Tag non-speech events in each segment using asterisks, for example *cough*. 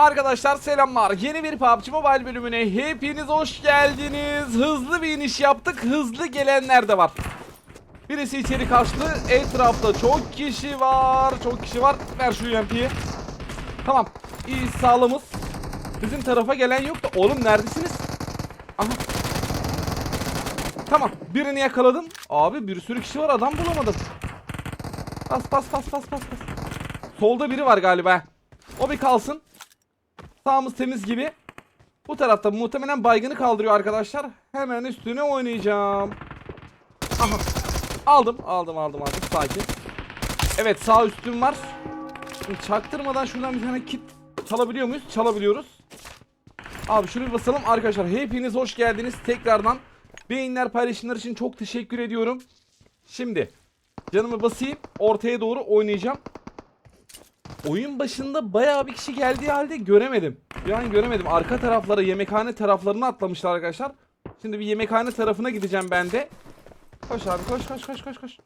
Arkadaşlar selamlar. Yeni bir PUBG Mobile bölümüne hepiniz hoş geldiniz. Hızlı bir iniş yaptık. Hızlı gelenler de var. Birisi içeri kaçtı. Etrafta çok kişi var. Çok kişi var. Ver şu UMP'yi. Tamam. İyi sağlamız. Bizim tarafa gelen yok da. Oğlum neredesiniz? Aha. Tamam. Birini yakaladım. Abi bir sürü kişi var. Adam bulamadım. Bas bas bas bas bas bas. Solda biri var galiba. O bir kalsın. Sağımız temiz gibi. Bu tarafta muhtemelen baygını kaldırıyor arkadaşlar. Hemen üstüne oynayacağım. Aha. Aldım, aldım, aldım, aldım. Sakin. Evet, sağ üstüm var. Şimdi çaktırmadan şuradan bir tane kit çalabiliyor muyuz? Çalabiliyoruz. Abi şunu bir basalım arkadaşlar. Hepiniz hoş geldiniz tekrardan. Beğeniler paylaşımlar için çok teşekkür ediyorum. Şimdi canımı basayım. Ortaya doğru oynayacağım. Oyun başında bayağı bir kişi geldiği halde göremedim. Yani göremedim. Arka taraflara, yemekhane taraflarına atlamışlar arkadaşlar. Şimdi bir yemekhane tarafına gideceğim ben de. Koş abi koş koş koş koş koş.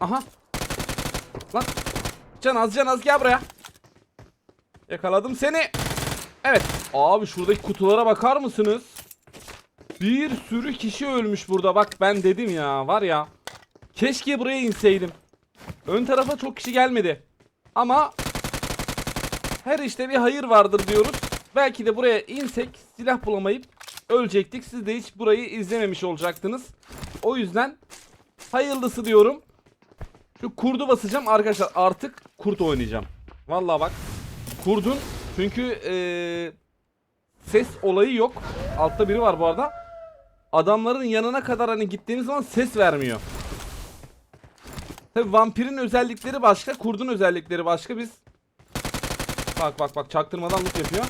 Aha. Lan. Canaz Canaz gel buraya. Yakaladım seni. Evet. Abi şuradaki kutulara bakar mısınız? Bir sürü kişi ölmüş burada. Bak ben dedim ya var ya. Keşke buraya inseydim. Ön tarafa çok kişi gelmedi. Ama her işte bir hayır vardır diyoruz. Belki de buraya insek silah bulamayıp ölecektik. Siz de hiç burayı izlememiş olacaktınız. O yüzden hayırlısı diyorum. Şu kurdu basacağım arkadaşlar. Artık kurt oynayacağım. Vallahi bak. Kurdun çünkü eee, ses olayı yok. Altta biri var bu arada. Adamların yanına kadar hani gittiğimiz zaman ses vermiyor. Tabi vampirin özellikleri başka, kurdun özellikleri başka. Biz Bak bak bak çaktırmadan loot yapıyor.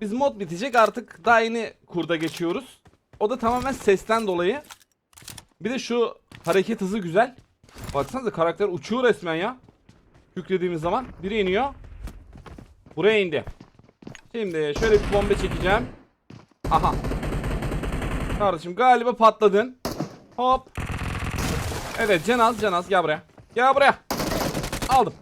Biz mod bitecek artık daha yeni kurda geçiyoruz. O da tamamen sesten dolayı. Bir de şu hareket hızı güzel. Baksanıza karakter uçuyor resmen ya. Yüklediğimiz zaman biri iniyor. Buraya indi. Şimdi şöyle bir bomba çekeceğim. Aha. Kardeşim galiba patladın. Hop. Evet Canaz Canaz gel buraya. Gel buraya. Aldım.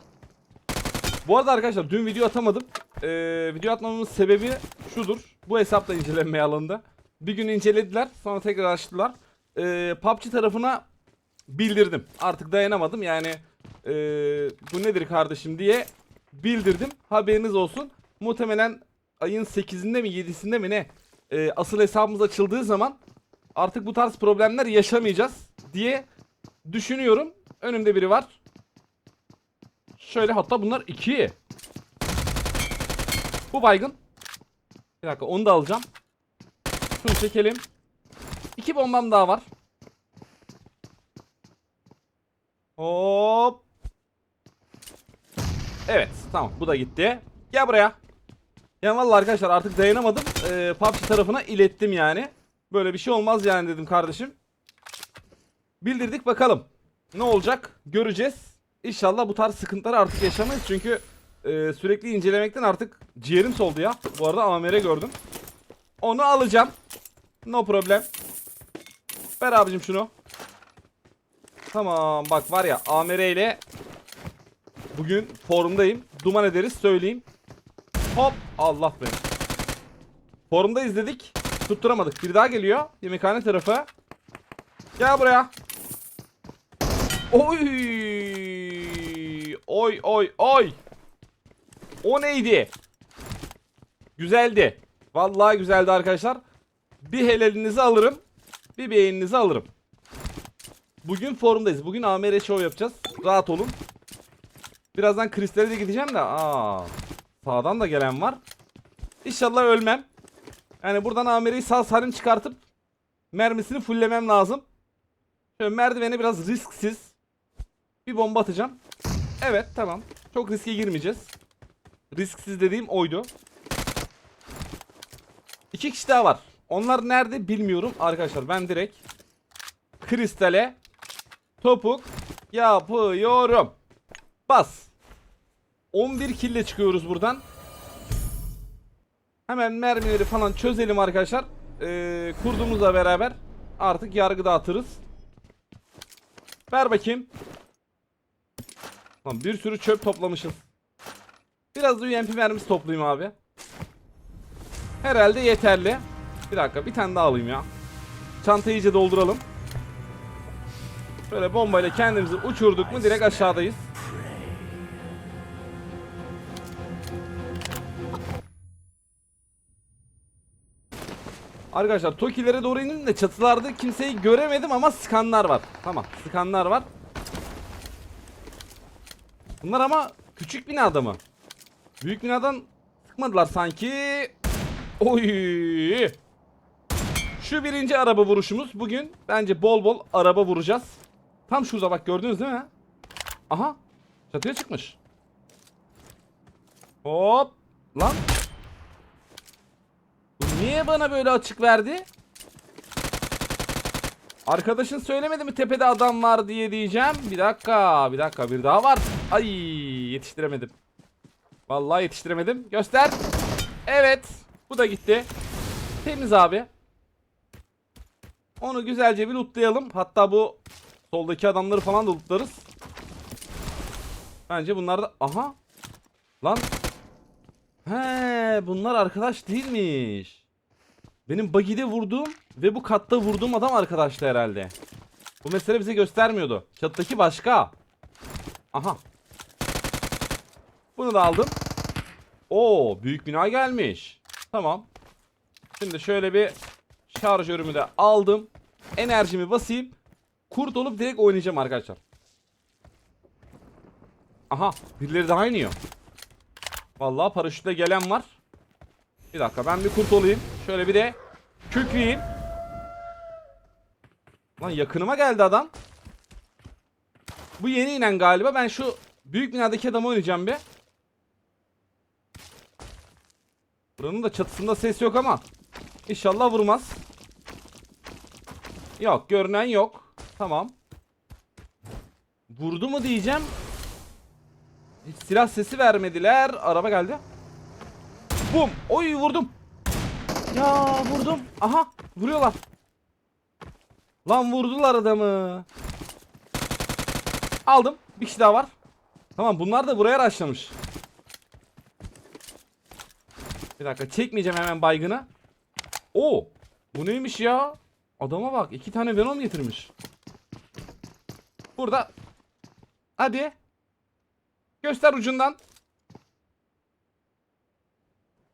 Bu arada arkadaşlar dün video atamadım. Ee, video atmamamın sebebi şudur. Bu hesap da incelenmeye alındı. Bir gün incelediler sonra tekrar açtılar. Ee, PUBG tarafına bildirdim. Artık dayanamadım yani ee, bu nedir kardeşim diye bildirdim. Haberiniz olsun. Muhtemelen ayın 8'inde mi 7'sinde mi ne ee, asıl hesabımız açıldığı zaman artık bu tarz problemler yaşamayacağız diye düşünüyorum. Önümde biri var. Şöyle hatta bunlar iki. Bu baygın. Bir dakika onu da alacağım. Şunu çekelim. İki bombam daha var. Hop. Evet tamam bu da gitti. Gel buraya. Ya vallahi arkadaşlar artık dayanamadım. Ee, PUBG tarafına ilettim yani. Böyle bir şey olmaz yani dedim kardeşim. Bildirdik bakalım. Ne olacak göreceğiz. İnşallah bu tarz sıkıntıları artık yaşamayız. Çünkü e, sürekli incelemekten artık ciğerim soldu ya. Bu arada AMR gördüm. Onu alacağım. No problem. Ver abicim şunu. Tamam bak var ya AMR ile bugün forumdayım. Duman ederiz söyleyeyim. Hop Allah be. Forumda izledik. Tutturamadık. Bir daha geliyor. Yemekhane tarafı. Gel buraya. Oy! Oy oy oy! O neydi? Güzeldi. Vallahi güzeldi arkadaşlar. Bir helalinizi alırım. Bir beğeninizi alırım. Bugün forumdayız. Bugün AMR show yapacağız. Rahat olun. Birazdan kristale de gideceğim de. Aa, sağdan da gelen var. İnşallah ölmem. Yani buradan AMR'yi sağ salim çıkartıp mermisini fulllemem lazım. Şöyle merdivene biraz risksiz. Bir bomba atacağım. Evet tamam. Çok riske girmeyeceğiz. Risksiz dediğim oydu. İki kişi daha var. Onlar nerede bilmiyorum arkadaşlar. Ben direkt kristale topuk yapıyorum. Bas. 11 kille çıkıyoruz buradan. Hemen mermileri falan çözelim arkadaşlar. Ee, kurdumuzla beraber artık yargı dağıtırız. Ver bakayım. Lan bir sürü çöp toplamışız. Biraz da UMP mermisi toplayayım abi. Herhalde yeterli. Bir dakika bir tane daha alayım ya. Çantayı iyice dolduralım. Şöyle bombayla kendimizi uçurduk mu direkt aşağıdayız. Arkadaşlar Tokilere doğru indim de çatılarda kimseyi göremedim ama skanlar var. Tamam skanlar var. Bunlar ama küçük binada mı? Büyük binadan sıkmadılar sanki. Oy. Şu birinci araba vuruşumuz. Bugün bence bol bol araba vuracağız. Tam şurada bak gördünüz değil mi? Aha. Çatıya çıkmış. Hop. Lan. Niye bana böyle açık verdi? Arkadaşın söylemedi mi tepede adam var diye diyeceğim. Bir dakika, bir dakika, bir daha var. Ay, yetiştiremedim. Vallahi yetiştiremedim. Göster. Evet, bu da gitti. Temiz abi. Onu güzelce bir lootlayalım. Hatta bu soldaki adamları falan da lootlarız. Bence bunlar da... Aha. Lan. He, bunlar arkadaş değilmiş. Benim buggy'de vurduğum ve bu katta vurduğum adam arkadaştı herhalde. Bu mesele bize göstermiyordu. Çattaki başka. Aha. Bunu da aldım. Oo, büyük bina gelmiş. Tamam. Şimdi şöyle bir şarjörümü de aldım. Enerjimi basayım. Kurt olup direkt oynayacağım arkadaşlar. Aha, birileri daha iniyor. Vallahi paraşütle gelen var. Bir dakika ben bir kurt olayım. Şöyle bir de kükreyeyim. Lan yakınıma geldi adam. Bu yeni inen galiba. Ben şu büyük binadaki adamı oynayacağım bir. Buranın da çatısında ses yok ama. İnşallah vurmaz. Yok görünen yok. Tamam. Vurdu mu diyeceğim. Hiç silah sesi vermediler. Araba geldi. Bum. Oy vurdum. Ya vurdum. Aha vuruyorlar. Lan vurdular adamı. Aldım. Bir kişi daha var. Tamam bunlar da buraya raşlamış. Bir dakika çekmeyeceğim hemen baygını. Oo. Bu neymiş ya? Adama bak iki tane Venom getirmiş. Burada. Hadi. Göster ucundan.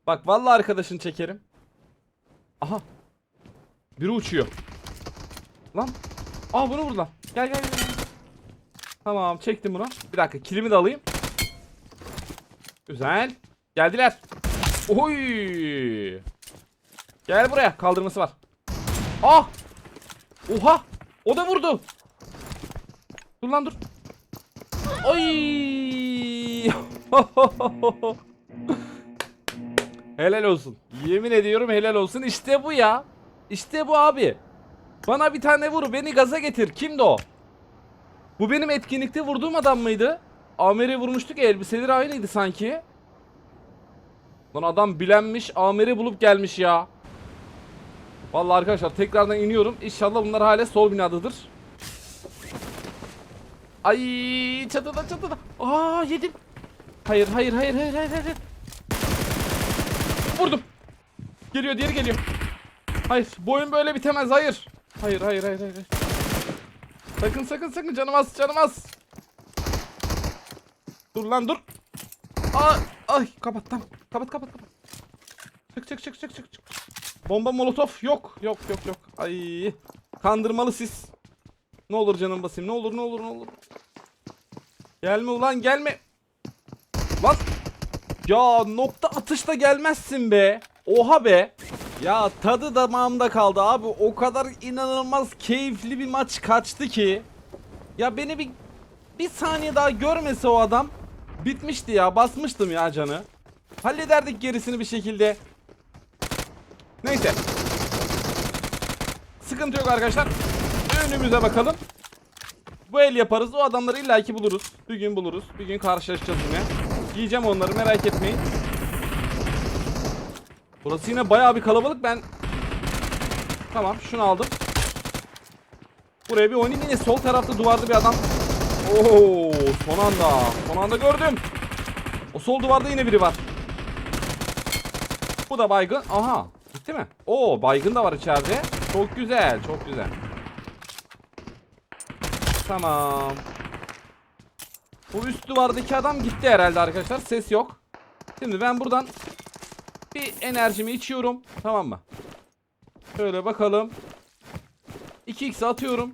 Bak vallahi arkadaşını çekerim. Aha. Biri uçuyor. Lan. Aa bunu vurdular. Gel gel gel. gel. Tamam çektim bunu. Bir dakika kilimi de alayım. Güzel. Geldiler. Oy. Gel buraya. Kaldırması var. Ah. Oha. O da vurdu. Dur lan dur. Oy. *laughs* helal olsun. Yemin ediyorum helal olsun. İşte bu ya. İşte bu abi. Bana bir tane vur. Beni gaza getir. Kimdi o? Bu benim etkinlikte vurduğum adam mıydı? Amer'i vurmuştuk elbiseleri aynıydı sanki. Lan adam bilenmiş Amer'i bulup gelmiş ya. Vallahi arkadaşlar tekrardan iniyorum. İnşallah bunlar hala sol binadadır. Ay çatıda çatıda. Aa yedim. Hayır hayır hayır hayır hayır hayır. Vurdum. Geliyor diğeri geliyor. Hayır bu oyun böyle bitemez hayır. Hayır hayır hayır hayır. Sakın sakın sakın canım az canım az. Dur lan dur. Aa, ay kapat tamam. Kapat kapat kapat. Çık çık çık çık çık çık. Bomba molotof yok yok yok yok. Ay kandırmalı sis. Ne olur canım basayım ne olur ne olur ne olur. Gelme ulan gelme. Lan. Ya nokta atışta gelmezsin be. Oha be. Ya tadı damağımda kaldı abi. O kadar inanılmaz keyifli bir maç kaçtı ki. Ya beni bir bir saniye daha görmese o adam bitmişti ya. Basmıştım ya canı. Hallederdik gerisini bir şekilde. Neyse. Sıkıntı yok arkadaşlar. Önümüze bakalım. Bu el yaparız. O adamları illaki buluruz. Bir gün buluruz. Bir gün karşılaşacağız yine. Yiyeceğim onları merak etmeyin. Burası yine bayağı bir kalabalık. Ben Tamam şunu aldım. Buraya bir oynayayım yine sol tarafta duvarda bir adam. Oo son anda. Son anda gördüm. O sol duvarda yine biri var. Bu da baygın. Aha. Gitti mi? Oo baygın da var içeride. Çok güzel. Çok güzel. Tamam. Bu üst duvardaki adam gitti herhalde arkadaşlar. Ses yok. Şimdi ben buradan bir enerjimi içiyorum. Tamam mı? Şöyle bakalım. 2x atıyorum.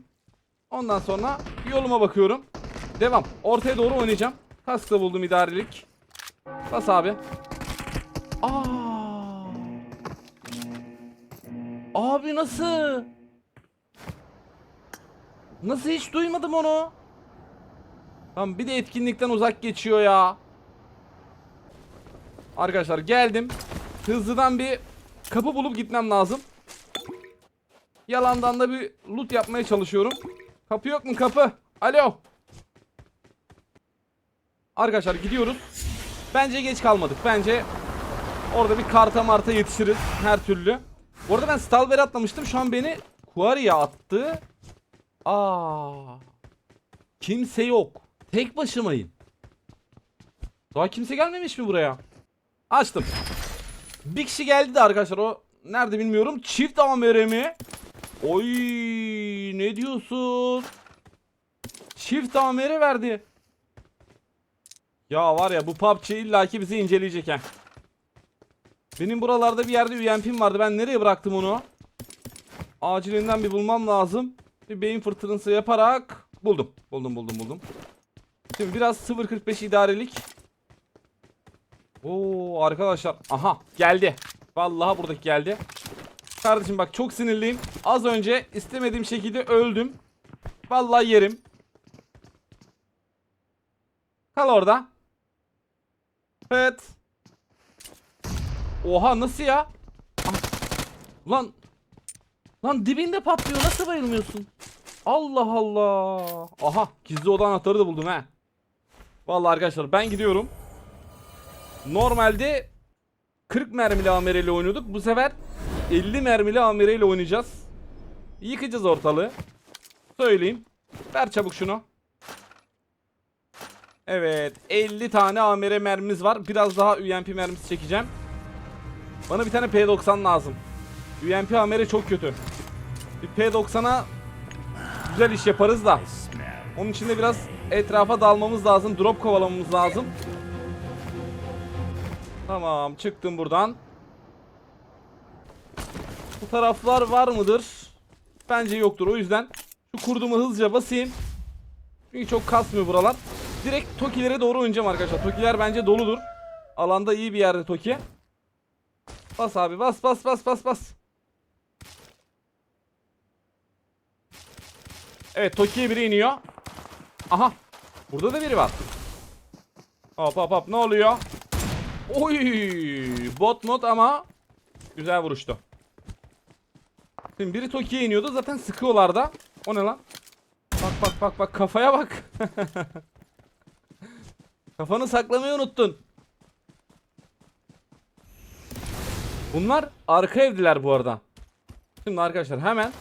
Ondan sonra yoluma bakıyorum. Devam. Ortaya doğru oynayacağım. Kaskla buldum idarelik. Bas abi. Aa. Abi nasıl? Nasıl hiç duymadım onu? Tamam bir de etkinlikten uzak geçiyor ya. Arkadaşlar geldim. Hızlıdan bir kapı bulup gitmem lazım. Yalandan da bir loot yapmaya çalışıyorum. Kapı yok mu kapı? Alo. Arkadaşlar gidiyoruz. Bence geç kalmadık. Bence orada bir karta marta yetişiriz her türlü. Bu arada ben Stalber'e atlamıştım. Şu an beni Quarry'e attı. Aa. Kimse yok. Tek başımayım. Daha kimse gelmemiş mi buraya? Açtım. Bir kişi geldi de arkadaşlar o nerede bilmiyorum. Çift AMR mi? Oy ne diyorsun? Çift AMR verdi. Ya var ya bu PUBG illaki bizi inceleyecek ha. Benim buralarda bir yerde UMP'm vardı. Ben nereye bıraktım onu? Acilinden bir bulmam lazım. Bir beyin fırtınası yaparak buldum. Buldum buldum buldum. Şimdi biraz 0.45 idarelik. Oo arkadaşlar. Aha geldi. Vallahi buradaki geldi. Kardeşim bak çok sinirliyim. Az önce istemediğim şekilde öldüm. Vallahi yerim. Kal orada. Evet. Oha nasıl ya? Lan. Lan dibinde patlıyor. Nasıl bayılmıyorsun? Allah Allah. Aha gizli oda anahtarı da buldum ha. Vallahi arkadaşlar ben gidiyorum. Normalde 40 mermili AMR ile oynuyorduk. Bu sefer 50 mermili AMR ile oynayacağız. Yıkacağız ortalığı. Söyleyeyim. Ver çabuk şunu. Evet. 50 tane AMR mermimiz var. Biraz daha UMP mermisi çekeceğim. Bana bir tane P90 lazım. UMP AMR çok kötü. Bir P90'a güzel iş yaparız da. Onun için de biraz etrafa dalmamız lazım. Drop kovalamamız lazım. Tamam çıktım buradan. Bu taraflar var mıdır? Bence yoktur. O yüzden şu kurdumu hızlıca basayım. Çünkü çok kasmıyor buralar. Direkt Toki'lere doğru oynayacağım arkadaşlar. Toki'ler bence doludur. Alanda iyi bir yerde Toki. Bas abi bas bas bas bas bas. Evet Toki'ye biri iniyor. Aha. Burada da biri var. Hop hop hop ne oluyor? Oy bot mod ama güzel vuruştu. Şimdi biri Toki'ye iniyordu zaten sıkıyorlar da. O ne lan? Bak bak bak bak kafaya bak. *laughs* Kafanı saklamayı unuttun. Bunlar arka evdiler bu arada. Şimdi arkadaşlar hemen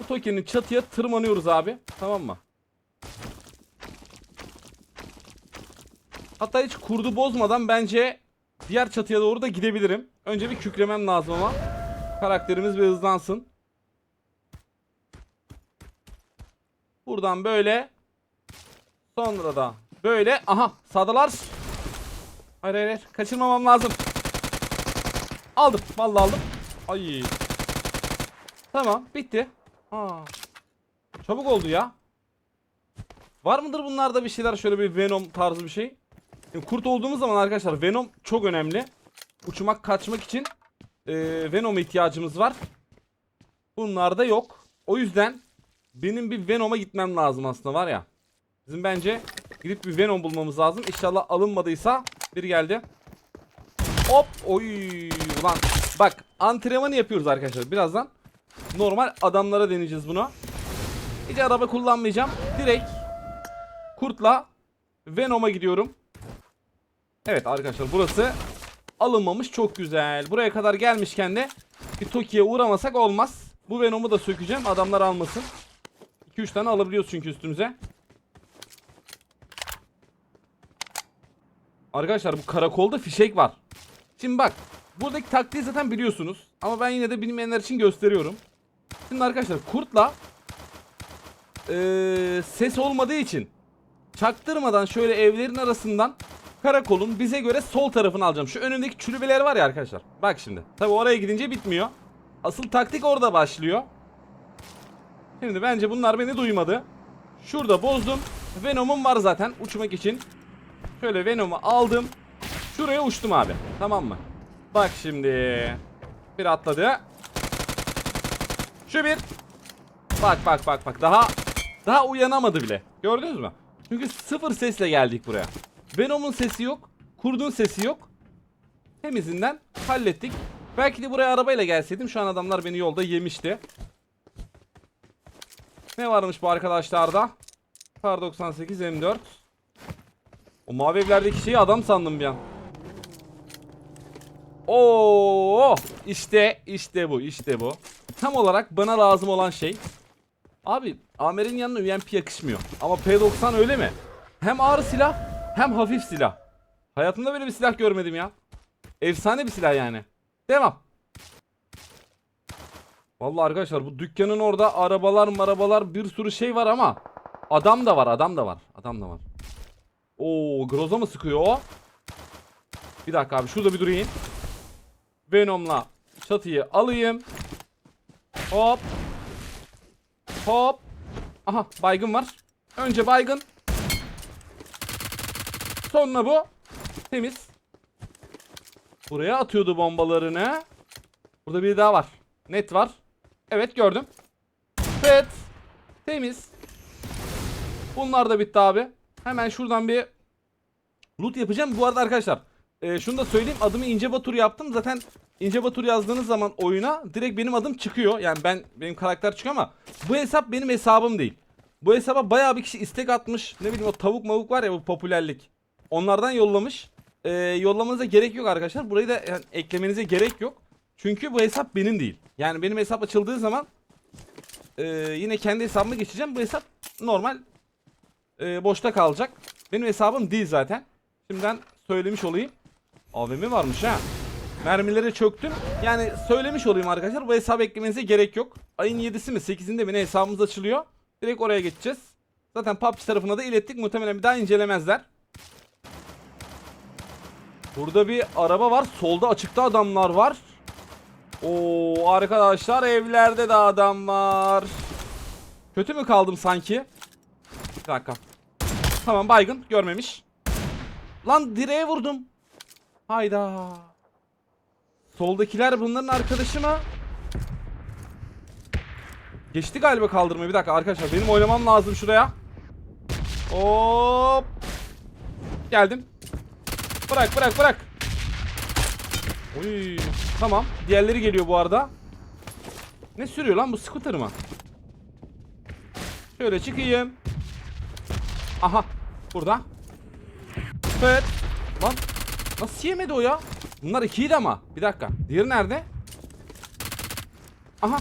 bu Toki'nin çatıya tırmanıyoruz abi. Tamam mı? Hatta hiç kurdu bozmadan bence diğer çatıya doğru da gidebilirim. Önce bir kükremem lazım ama. Karakterimiz bir hızlansın. Buradan böyle. Sonra da böyle. Aha sağdalar. Hayır hayır. Kaçırmamam lazım. Aldım. Vallahi aldım. Ay. Tamam bitti. Aa. Çabuk oldu ya. Var mıdır bunlarda bir şeyler şöyle bir Venom tarzı bir şey? Kurt olduğumuz zaman arkadaşlar Venom çok önemli. Uçmak kaçmak için e, Venom'a ihtiyacımız var. Bunlarda yok. O yüzden benim bir Venom'a gitmem lazım aslında var ya. Bizim bence gidip bir Venom bulmamız lazım. İnşallah alınmadıysa biri geldi. Hop oy ulan bak antrenmanı yapıyoruz arkadaşlar birazdan. Normal adamlara deneyeceğiz bunu. Hiç araba kullanmayacağım. Direkt kurtla Venom'a gidiyorum. Evet arkadaşlar burası alınmamış çok güzel. Buraya kadar gelmişken de bir Toki'ye uğramasak olmaz. Bu Venom'u da sökeceğim adamlar almasın. 2-3 tane alabiliyoruz çünkü üstümüze. Arkadaşlar bu karakolda fişek var. Şimdi bak. Buradaki taktiği zaten biliyorsunuz. Ama ben yine de bilmeyenler için gösteriyorum. Şimdi arkadaşlar kurtla eee, ses olmadığı için çaktırmadan şöyle evlerin arasından karakolun bize göre sol tarafını alacağım. Şu önündeki çürübeler var ya arkadaşlar. Bak şimdi. Tabi oraya gidince bitmiyor. Asıl taktik orada başlıyor. Şimdi bence bunlar beni duymadı. Şurada bozdum. Venom'um var zaten uçmak için. Şöyle Venom'u aldım. Şuraya uçtum abi. Tamam mı? Bak şimdi. Bir atladı. Şu bir. Bak bak bak bak. Daha daha uyanamadı bile. Gördünüz mü? Çünkü sıfır sesle geldik buraya. Venom'un sesi yok. Kurdun sesi yok. Temizinden hallettik. Belki de buraya arabayla gelseydim şu an adamlar beni yolda yemişti. Ne varmış bu arkadaşlarda? Kar 98 M4. O mavi evlerdeki şeyi adam sandım bir an. Oo, işte işte bu işte bu. Tam olarak bana lazım olan şey. Abi Amer'in yanına UMP yakışmıyor. Ama P90 öyle mi? Hem ağır silah hem hafif silah. Hayatımda böyle bir silah görmedim ya. Efsane bir silah yani. Devam. Vallahi arkadaşlar bu dükkanın orada arabalar marabalar bir sürü şey var ama adam da var adam da var adam da var. Oo Groza mı sıkıyor o? Bir dakika abi şurada bir durayım. Venom'la çatıyı alayım. Hop. Hop. Aha baygın var. Önce baygın. Sonra bu. Temiz. Buraya atıyordu bombalarını. Burada bir daha var. Net var. Evet gördüm. Evet. Temiz. Bunlar da bitti abi. Hemen şuradan bir loot yapacağım. Bu arada arkadaşlar e, şunu da söyleyeyim. Adımı İnce Batur yaptım. Zaten İnce Batur yazdığınız zaman oyuna direkt benim adım çıkıyor. Yani ben benim karakter çıkıyor ama bu hesap benim hesabım değil. Bu hesaba bayağı bir kişi istek atmış. Ne bileyim o tavuk mavuk var ya bu popülerlik. Onlardan yollamış. E, yollamanıza gerek yok arkadaşlar. Burayı da yani, eklemenize gerek yok. Çünkü bu hesap benim değil. Yani benim hesap açıldığı zaman e, yine kendi hesabıma geçeceğim. Bu hesap normal e, boşta kalacak. Benim hesabım değil zaten. Şimdiden söylemiş olayım. AVM varmış ha. Mermilere çöktüm. Yani söylemiş olayım arkadaşlar. Bu hesabı eklemenize gerek yok. Ayın 7'si mi 8'inde mi ne hesabımız açılıyor. Direkt oraya geçeceğiz. Zaten PUBG tarafına da ilettik. Muhtemelen bir daha incelemezler. Burada bir araba var. Solda açıkta adamlar var. Oo arkadaşlar evlerde de adam var. Kötü mü kaldım sanki? Bir dakika. Tamam baygın görmemiş. Lan direğe vurdum. Hayda. Soldakiler bunların arkadaşı mı? Geçti galiba kaldırmayı. Bir dakika arkadaşlar benim oynamam lazım şuraya. Hop. Geldim. Bırak bırak bırak. Oy. Tamam. Diğerleri geliyor bu arada. Ne sürüyor lan bu scooter mı? Şöyle çıkayım. Aha. Burada. Evet. Lan. Nasıl yemedi o ya? Bunlar ikiydi ama. Bir dakika. Diğeri nerede? Aha.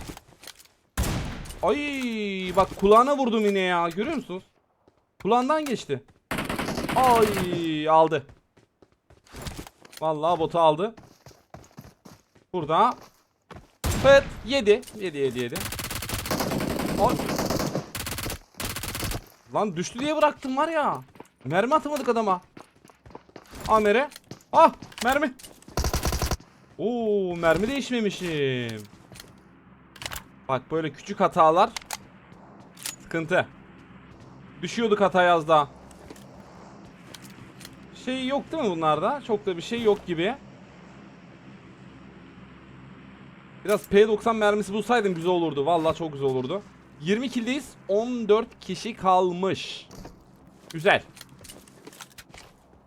Ay bak kulağına vurdum yine ya. Görüyor musunuz? Kulağından geçti. Ay aldı. Vallahi botu aldı. Burada. Evet 7. 7 7 7. Ay. Lan düştü diye bıraktım var ya. Mermi atamadık adama. Amere. Ah mermi. Oo mermi değişmemişim. Bak böyle küçük hatalar sıkıntı. Düşüyorduk hata yazda. Şey yok değil mi bunlarda? Çok da bir şey yok gibi. Biraz P90 mermisi bulsaydım güzel olurdu. Vallahi çok güzel olurdu. 20 kildeyiz. 14 kişi kalmış. Güzel.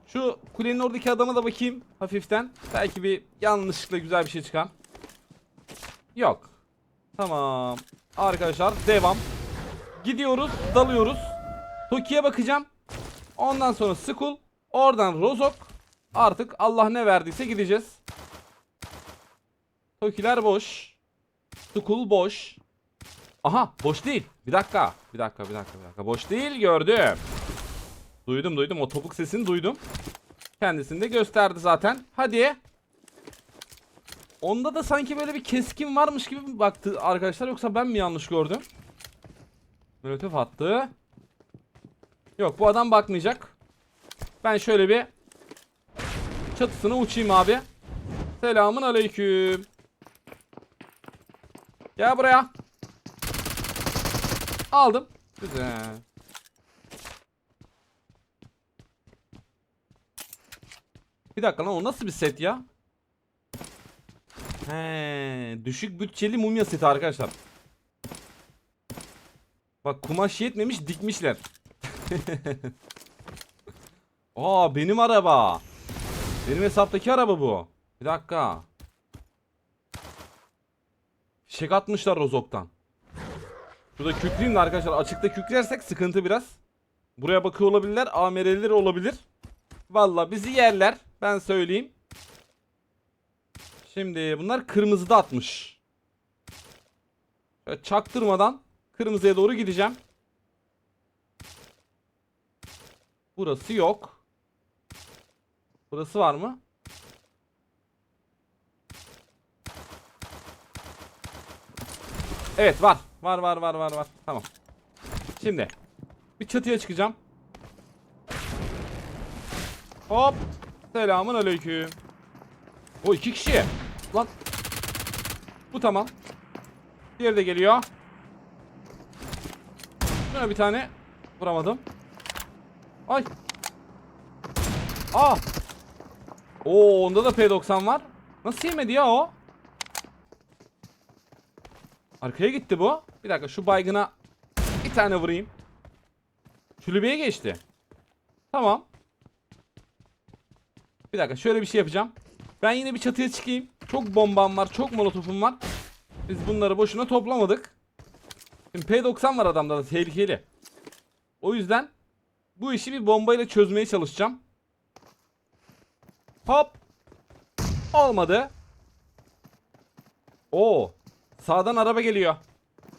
Şu kulenin oradaki adama da bakayım hafiften. Belki bir yanlışlıkla güzel bir şey çıkar. Yok. Tamam. Arkadaşlar devam. Gidiyoruz, dalıyoruz. Toki'ye bakacağım. Ondan sonra Skull. Oradan Rozok. Artık Allah ne verdiyse gideceğiz. Tokiler boş. Skull boş. Aha boş değil. Bir dakika. Bir dakika bir dakika bir dakika. Boş değil gördüm. Duydum duydum o topuk sesini duydum. Kendisini de gösterdi zaten. Hadi. Onda da sanki böyle bir keskin varmış gibi baktı arkadaşlar yoksa ben mi yanlış gördüm? Molotof attı. Yok bu adam bakmayacak. Ben şöyle bir çatısına uçayım abi. Selamun aleyküm. Gel buraya. Aldım. Güzel. Bir dakika lan o nasıl bir set ya? He, düşük bütçeli mumya seti arkadaşlar. Bak kumaş yetmemiş dikmişler. *laughs* Aa benim araba. Benim hesaptaki araba bu. Bir dakika. Fişek atmışlar Rozok'tan. Şurada kükreyim de arkadaşlar. Açıkta kükrersek sıkıntı biraz. Buraya bakıyor olabilirler. AMR'leri olabilir. Valla bizi yerler. Ben söyleyeyim. Şimdi bunlar kırmızıda atmış. Şöyle çaktırmadan kırmızıya doğru gideceğim. Burası yok. Burası var mı? Evet var. Var var var var var. Tamam. Şimdi bir çatıya çıkacağım. Hop. Selamun aleyküm. O iki kişi. Lan. Bu tamam. Diğeri de geliyor. Şuna bir tane vuramadım. Ay. Aa. Oo onda da P90 var. Nasıl yemedi ya o? Arkaya gitti bu. Bir dakika şu baygına bir tane vurayım. Kulübeye geçti. Tamam. Bir dakika şöyle bir şey yapacağım. Ben yine bir çatıya çıkayım. Çok bombam var, çok molotofum var. Biz bunları boşuna toplamadık. Şimdi P90 var adamda da tehlikeli. O yüzden bu işi bir bombayla çözmeye çalışacağım. Hop. Olmadı. Oo. Sağdan araba geliyor.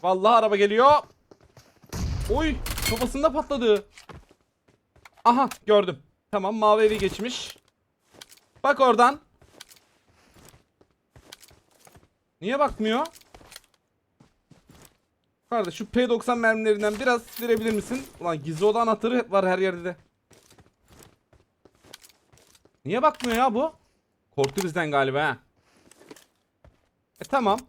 Vallahi araba geliyor. Oy, kafasında patladı. Aha, gördüm. Tamam, mavi evi geçmiş. Bak oradan. Niye bakmıyor? Kardeş şu P90 mermilerinden biraz verebilir misin? Ulan gizli oda anahtarı var her yerde de. Niye bakmıyor ya bu? Korktu bizden galiba ha. E tamam.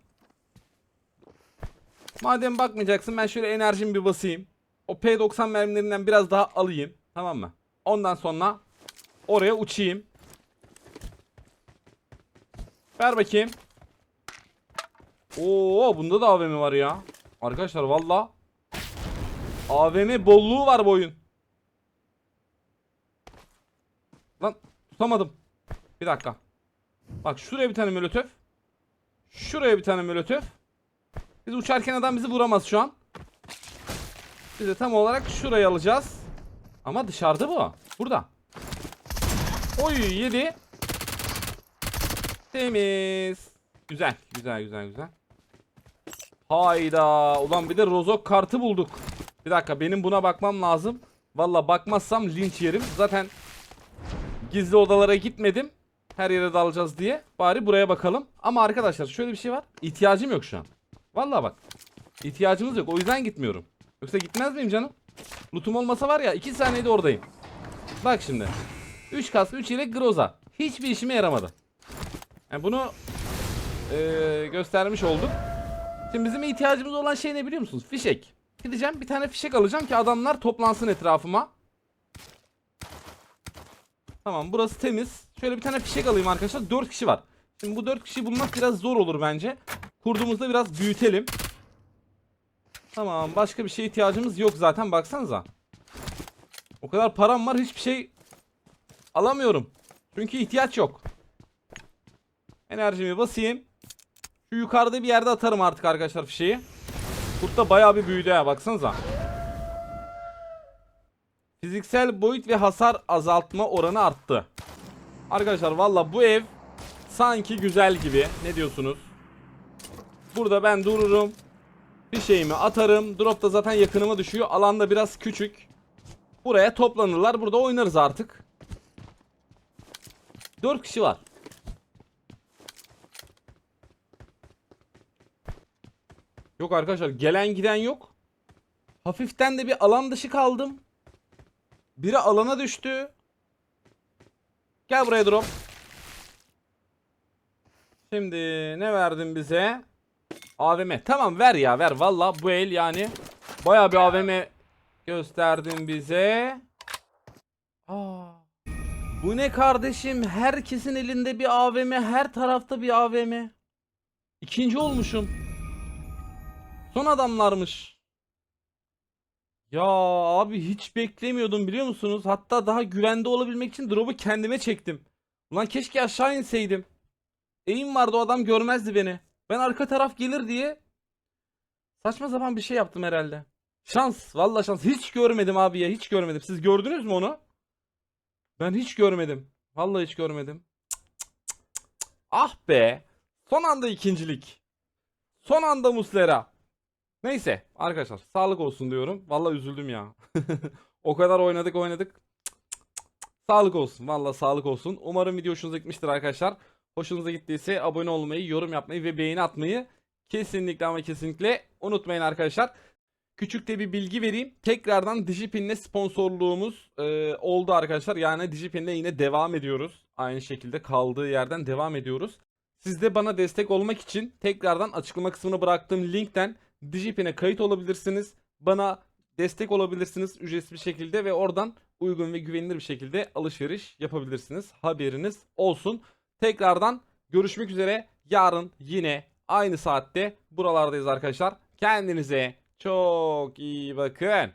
Madem bakmayacaksın ben şöyle enerjimi bir basayım. O P90 mermilerinden biraz daha alayım. Tamam mı? Ondan sonra oraya uçayım. Ver bakayım. Oo bunda da AVM var ya. Arkadaşlar valla AVM bolluğu var bu oyun. Lan tutamadım. Bir dakika. Bak şuraya bir tane molotöf. Şuraya bir tane molotöf. Biz uçarken adam bizi vuramaz şu an. Biz de tam olarak şurayı alacağız. Ama dışarıda bu. Burada. Oy yedi. Temiz. Güzel. Güzel güzel güzel. Hayda. Ulan bir de rozok kartı bulduk. Bir dakika benim buna bakmam lazım. Valla bakmazsam linç yerim. Zaten gizli odalara gitmedim. Her yere dalacağız diye. Bari buraya bakalım. Ama arkadaşlar şöyle bir şey var. İhtiyacım yok şu an. Valla bak. İhtiyacımız yok. O yüzden gitmiyorum. Yoksa gitmez miyim canım? Lootum olmasa var ya 2 saniyede oradayım. Bak şimdi. 3 kask 3 yelek groza. Hiçbir işime yaramadı. Yani bunu eee, göstermiş olduk. Şimdi bizim ihtiyacımız olan şey ne biliyor musunuz? Fişek. Gideceğim bir tane fişek alacağım ki adamlar toplansın etrafıma. Tamam burası temiz. Şöyle bir tane fişek alayım arkadaşlar. 4 kişi var. Şimdi bu 4 kişi bulmak biraz zor olur bence. Kurduğumuzda biraz büyütelim. Tamam başka bir şeye ihtiyacımız yok zaten baksanıza. O kadar param var hiçbir şey alamıyorum. Çünkü ihtiyaç yok. Enerjimi basayım. Şu yukarıda bir yerde atarım artık arkadaşlar fişeği. Kurt da bayağı bir büyüdü ha baksanıza. Fiziksel boyut ve hasar azaltma oranı arttı. Arkadaşlar valla bu ev sanki güzel gibi. Ne diyorsunuz? Burada ben dururum. Fişeğimi atarım. Drop da zaten yakınıma düşüyor. Alanda biraz küçük. Buraya toplanırlar. Burada oynarız artık. 4 kişi var. Yok arkadaşlar gelen giden yok. Hafiften de bir alan dışı kaldım. Biri alana düştü. Gel buraya drop. Şimdi ne verdin bize? AVM. Tamam ver ya ver. Valla bu el yani. Baya bir AVM gösterdin bize. Aa. Bu ne kardeşim? Herkesin elinde bir AVM, her tarafta bir AVM. İkinci olmuşum. Son adamlarmış. Ya abi hiç beklemiyordum biliyor musunuz? Hatta daha güvende olabilmek için drop'u kendime çektim. Ulan keşke aşağı inseydim. Eğim vardı o adam görmezdi beni. Ben arka taraf gelir diye saçma sapan bir şey yaptım herhalde. Şans, vallahi şans. Hiç görmedim abi ya, hiç görmedim. Siz gördünüz mü onu? Ben hiç görmedim. Vallahi hiç görmedim. Ah be. Son anda ikincilik. Son anda Muslera. Neyse arkadaşlar sağlık olsun diyorum. Vallahi üzüldüm ya. *laughs* o kadar oynadık oynadık. Sağlık olsun. Vallahi sağlık olsun. Umarım video hoşunuza gitmiştir arkadaşlar. Hoşunuza gittiyse abone olmayı, yorum yapmayı ve beğeni atmayı kesinlikle ama kesinlikle unutmayın arkadaşlar. Küçük de bir bilgi vereyim. Tekrardan Digipin'le sponsorluğumuz e, oldu arkadaşlar. Yani Digipin'le yine devam ediyoruz. Aynı şekilde kaldığı yerden devam ediyoruz. Siz de bana destek olmak için tekrardan açıklama kısmına bıraktığım linkten Digipin'e kayıt olabilirsiniz. Bana destek olabilirsiniz ücretsiz bir şekilde ve oradan uygun ve güvenilir bir şekilde alışveriş yapabilirsiniz. Haberiniz olsun. Tekrardan görüşmek üzere. Yarın yine aynı saatte buralardayız arkadaşlar. Kendinize çok iyi bakın.